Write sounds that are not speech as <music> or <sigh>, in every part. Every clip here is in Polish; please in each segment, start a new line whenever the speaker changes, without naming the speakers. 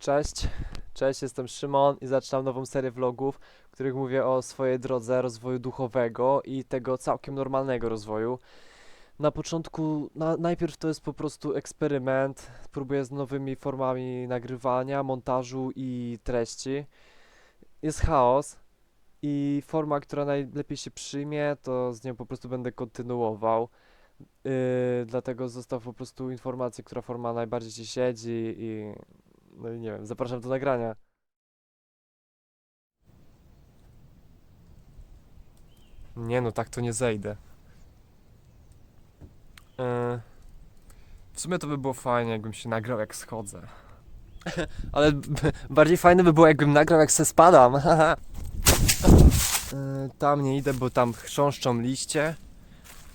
Cześć, cześć, jestem Szymon i zaczynam nową serię vlogów, w których mówię o swojej drodze rozwoju duchowego i tego całkiem normalnego rozwoju. Na początku, na, najpierw to jest po prostu eksperyment, próbuję z nowymi formami nagrywania, montażu i treści. Jest chaos i forma, która najlepiej się przyjmie, to z nią po prostu będę kontynuował. Yy, dlatego zostaw po prostu informację, która forma najbardziej ci siedzi i no i nie wiem, zapraszam do nagrania. Nie no, tak to nie zejdę. E, w sumie to by było fajnie, jakbym się nagrał jak schodzę. <laughs> Ale bardziej fajne by było, jakbym nagrał jak se spadam. <laughs> E, tam nie idę, bo tam chrząszczą liście.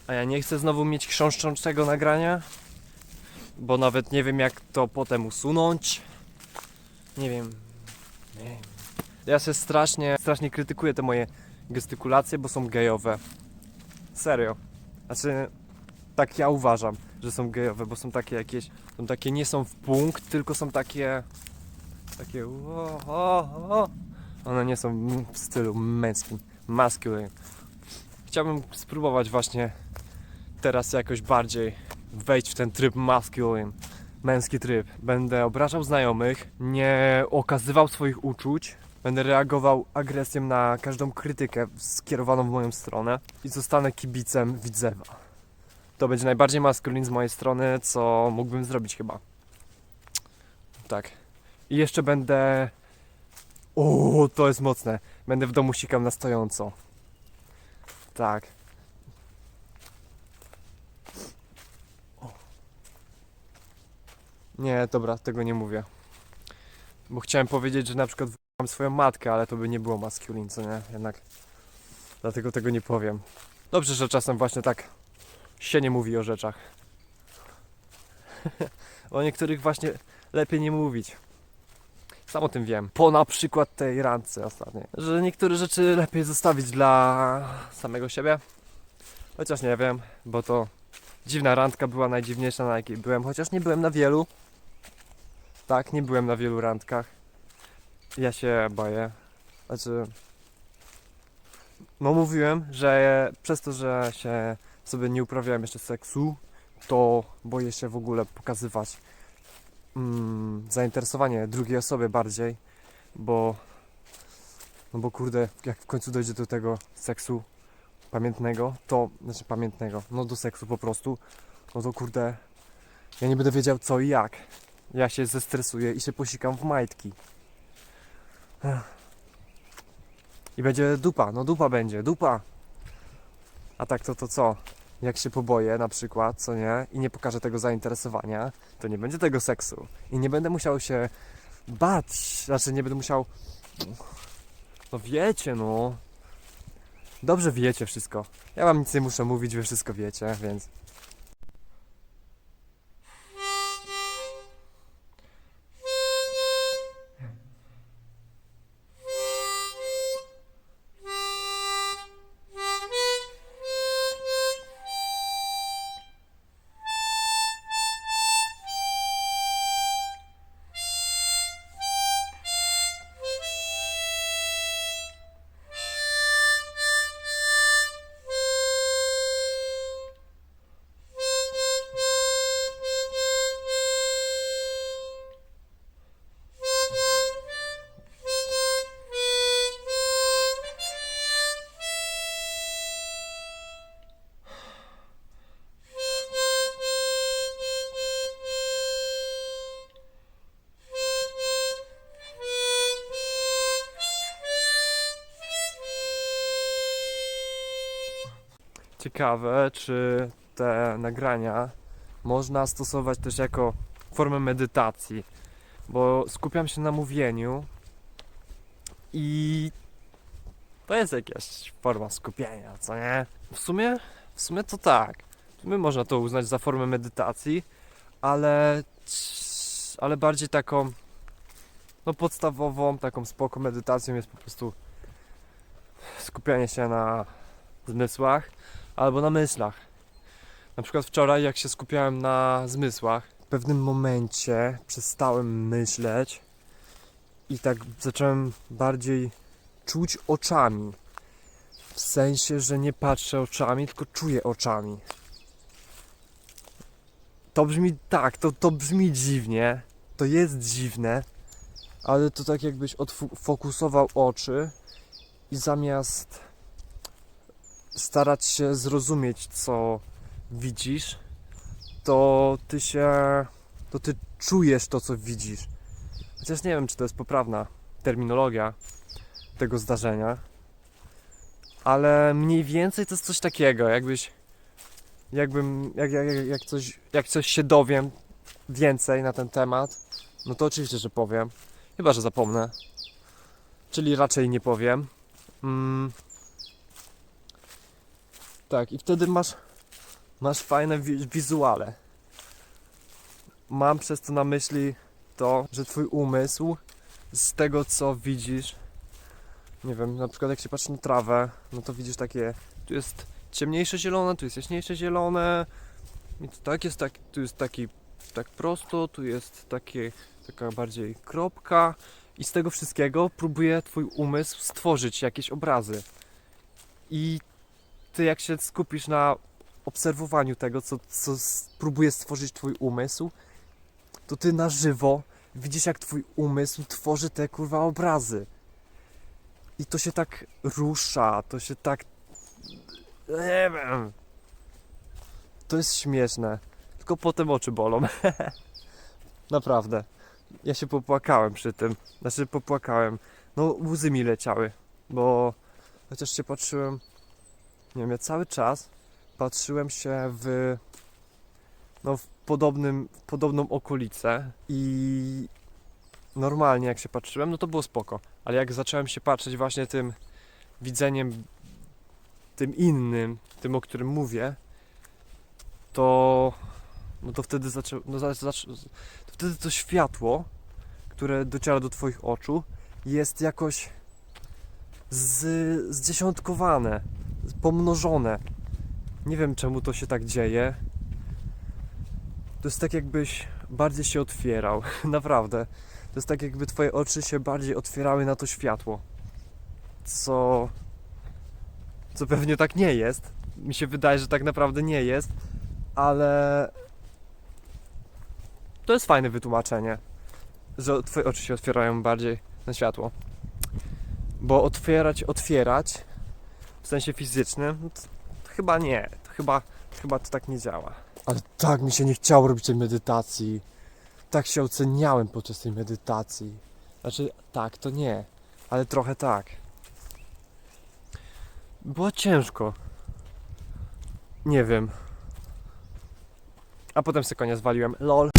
A ja nie chcę znowu mieć chrząszczącego nagrania. Bo nawet nie wiem jak to potem usunąć. Nie wiem. Nie wiem. Ja się strasznie, strasznie krytykuję te moje gestykulacje, bo są gejowe. Serio. Znaczy, tak ja uważam, że są gejowe, bo są takie jakieś, są takie nie są w punkt, tylko są takie, takie o, o, o. One nie są w stylu męskim, masculine. Chciałbym spróbować właśnie teraz jakoś bardziej wejść w ten tryb masculine męski tryb. Będę obrażał znajomych, nie okazywał swoich uczuć, będę reagował agresją na każdą krytykę skierowaną w moją stronę i zostanę kibicem Widzewa. To będzie najbardziej maskulin z mojej strony, co mógłbym zrobić chyba. Tak. I jeszcze będę... O, to jest mocne. Będę w domu sikał na stojąco. Tak. Nie, dobra, tego nie mówię. Bo chciałem powiedzieć, że na przykład mam swoją matkę, ale to by nie było masculine, co nie? Jednak. Dlatego tego nie powiem. Dobrze, że czasem właśnie tak się nie mówi o rzeczach. <laughs> o niektórych właśnie lepiej nie mówić. Sam o tym wiem. Po na przykład tej randce ostatniej. Że niektóre rzeczy lepiej zostawić dla samego siebie. Chociaż nie wiem, bo to dziwna randka była najdziwniejsza na jakiej byłem, chociaż nie byłem na wielu. Tak, nie byłem na wielu randkach. Ja się boję. Znaczy. No mówiłem, że przez to, że się sobie nie uprawiałem jeszcze seksu, to boję się w ogóle pokazywać mm, zainteresowanie drugiej osoby bardziej, bo no bo kurde, jak w końcu dojdzie do tego seksu pamiętnego, to znaczy pamiętnego, no do seksu po prostu, no to kurde, ja nie będę wiedział co i jak. Ja się zestresuję i się posikam w majtki. I będzie dupa, no dupa będzie, dupa. A tak to to co? Jak się poboję na przykład, co nie, i nie pokażę tego zainteresowania, to nie będzie tego seksu. I nie będę musiał się bać, znaczy nie będę musiał... No wiecie no. Dobrze wiecie wszystko. Ja wam nic nie muszę mówić, wy wszystko wiecie, więc... Ciekawe, czy te nagrania można stosować też jako formę medytacji, bo skupiam się na mówieniu i to jest jakaś forma skupienia, co nie? W sumie, w sumie to tak. Sumie można to uznać za formę medytacji, ale, ale bardziej taką no podstawową, taką spoko medytacją jest po prostu skupianie się na zmysłach albo na myślach. Na przykład wczoraj, jak się skupiałem na zmysłach, w pewnym momencie przestałem myśleć i tak zacząłem bardziej czuć oczami. W sensie, że nie patrzę oczami, tylko czuję oczami. To brzmi tak, to, to brzmi dziwnie. To jest dziwne, ale to tak jakbyś odfokusował oczy i zamiast starać się zrozumieć, co widzisz, to ty się. to ty czujesz to, co widzisz. Chociaż nie wiem, czy to jest poprawna terminologia tego zdarzenia, ale mniej więcej to jest coś takiego, jakbyś. jakbym. jak, jak, jak, coś, jak coś się dowiem więcej na ten temat, no to oczywiście, że powiem. Chyba, że zapomnę. Czyli raczej nie powiem. Mm. Tak, i wtedy masz, masz fajne wi- wizuale. Mam przez to na myśli to, że twój umysł z tego co widzisz, nie wiem, na przykład jak się patrzy na trawę, no to widzisz takie, tu jest ciemniejsze zielone, tu jest jaśniejsze zielone i tu tak jest tak, tu jest taki tak prosto, tu jest takie, taka bardziej kropka i z tego wszystkiego próbuje twój umysł stworzyć jakieś obrazy. I ty jak się skupisz na obserwowaniu tego, co, co próbuje stworzyć twój umysł, to ty na żywo widzisz, jak twój umysł tworzy te kurwa obrazy. I to się tak rusza, to się tak. Nie wiem. To jest śmieszne. Tylko potem oczy bolą. <laughs> Naprawdę. Ja się popłakałem przy tym. Znaczy, popłakałem. No, łzy mi leciały, bo chociaż się patrzyłem. Nie wiem, ja cały czas patrzyłem się w. No, w podobnym, w podobną okolicę i normalnie jak się patrzyłem, no to było spoko. Ale jak zacząłem się patrzeć właśnie tym widzeniem, tym innym, tym o którym mówię, to. No to wtedy zaczął. No za, zac, to wtedy to światło, które dociera do Twoich oczu, jest jakoś z, zdziesiątkowane, pomnożone. Nie wiem czemu to się tak dzieje. To jest tak jakbyś bardziej się otwierał, <laughs> naprawdę. To jest tak jakby twoje oczy się bardziej otwierały na to światło. Co. Co pewnie tak nie jest. Mi się wydaje, że tak naprawdę nie jest, ale. To jest fajne wytłumaczenie, że twoje oczy się otwierają bardziej na światło. Bo otwierać, otwierać w sensie fizycznym, no chyba nie. To chyba, chyba to tak nie działa. Ale tak mi się nie chciało robić tej medytacji. Tak się oceniałem podczas tej medytacji. Znaczy, tak, to nie, ale trochę tak. Było ciężko. Nie wiem. A potem sobie konia zwaliłem. LOL.